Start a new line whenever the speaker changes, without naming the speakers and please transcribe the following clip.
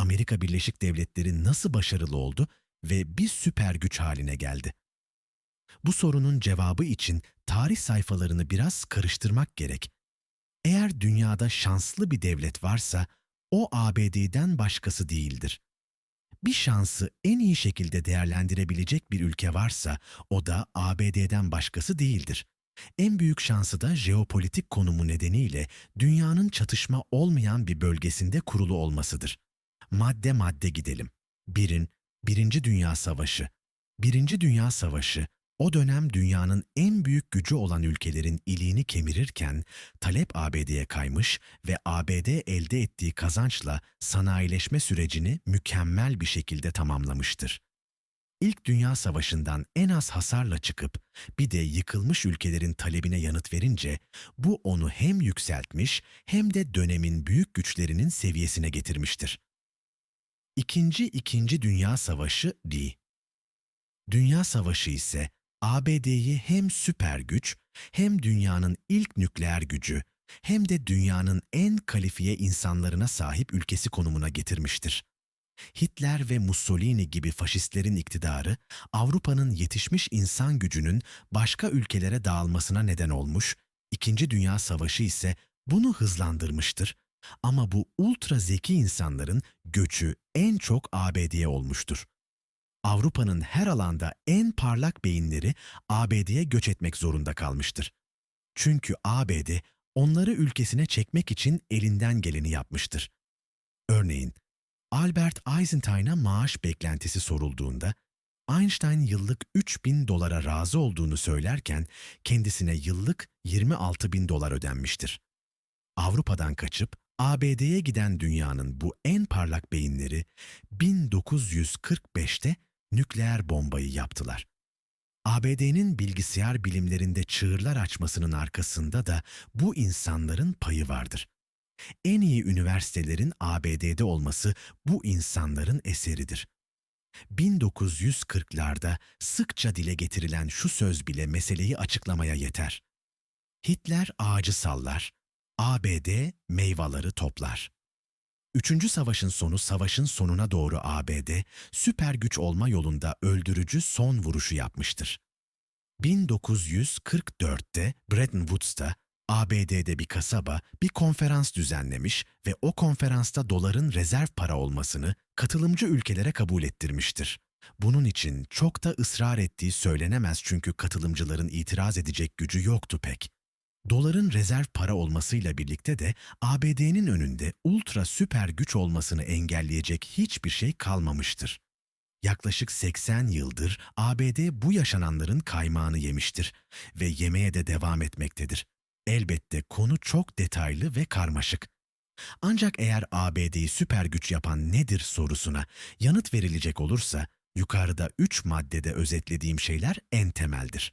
Amerika Birleşik Devletleri nasıl başarılı oldu ve bir süper güç haline geldi? Bu sorunun cevabı için tarih sayfalarını biraz karıştırmak gerek. Eğer dünyada şanslı bir devlet varsa o ABD'den başkası değildir. Bir şansı en iyi şekilde değerlendirebilecek bir ülke varsa o da ABD'den başkası değildir. En büyük şansı da jeopolitik konumu nedeniyle dünyanın çatışma olmayan bir bölgesinde kurulu olmasıdır. Madde madde gidelim. Birin, Birinci Dünya Savaşı. Birinci Dünya Savaşı, o dönem dünyanın en büyük gücü olan ülkelerin iliğini kemirirken talep ABD'ye kaymış ve ABD elde ettiği kazançla sanayileşme sürecini mükemmel bir şekilde tamamlamıştır. İlk Dünya Savaşı'ndan en az hasarla çıkıp bir de yıkılmış ülkelerin talebine yanıt verince bu onu hem yükseltmiş hem de dönemin büyük güçlerinin seviyesine getirmiştir. İkinci İkinci Dünya Savaşı D. Dünya Savaşı ise ABD'yi hem süper güç hem dünyanın ilk nükleer gücü hem de dünyanın en kalifiye insanlarına sahip ülkesi konumuna getirmiştir. Hitler ve Mussolini gibi faşistlerin iktidarı Avrupa'nın yetişmiş insan gücünün başka ülkelere dağılmasına neden olmuş, İkinci Dünya Savaşı ise bunu hızlandırmıştır. Ama bu ultra zeki insanların göçü en çok ABD'ye olmuştur. Avrupa'nın her alanda en parlak beyinleri ABD'ye göç etmek zorunda kalmıştır. Çünkü ABD onları ülkesine çekmek için elinden geleni yapmıştır. Örneğin Albert Einstein'a maaş beklentisi sorulduğunda Einstein yıllık 3000 dolara razı olduğunu söylerken kendisine yıllık 26 bin dolar ödenmiştir. Avrupa'dan kaçıp ABD'ye giden dünyanın bu en parlak beyinleri 1945'te nükleer bombayı yaptılar. ABD'nin bilgisayar bilimlerinde çığırlar açmasının arkasında da bu insanların payı vardır. En iyi üniversitelerin ABD'de olması bu insanların eseridir. 1940'larda sıkça dile getirilen şu söz bile meseleyi açıklamaya yeter. Hitler ağacı sallar, ABD meyvaları toplar. Üçüncü savaşın sonu savaşın sonuna doğru ABD süper güç olma yolunda öldürücü son vuruşu yapmıştır. 1944'te Bretton Woods'ta ABD'de bir kasaba bir konferans düzenlemiş ve o konferansta doların rezerv para olmasını katılımcı ülkelere kabul ettirmiştir. Bunun için çok da ısrar ettiği söylenemez çünkü katılımcıların itiraz edecek gücü yoktu pek. Doların rezerv para olmasıyla birlikte de ABD'nin önünde ultra süper güç olmasını engelleyecek hiçbir şey kalmamıştır. Yaklaşık 80 yıldır ABD bu yaşananların kaymağını yemiştir ve yemeye de devam etmektedir. Elbette konu çok detaylı ve karmaşık. Ancak eğer ABD'yi süper güç yapan nedir sorusuna yanıt verilecek olursa yukarıda üç maddede özetlediğim şeyler en temeldir.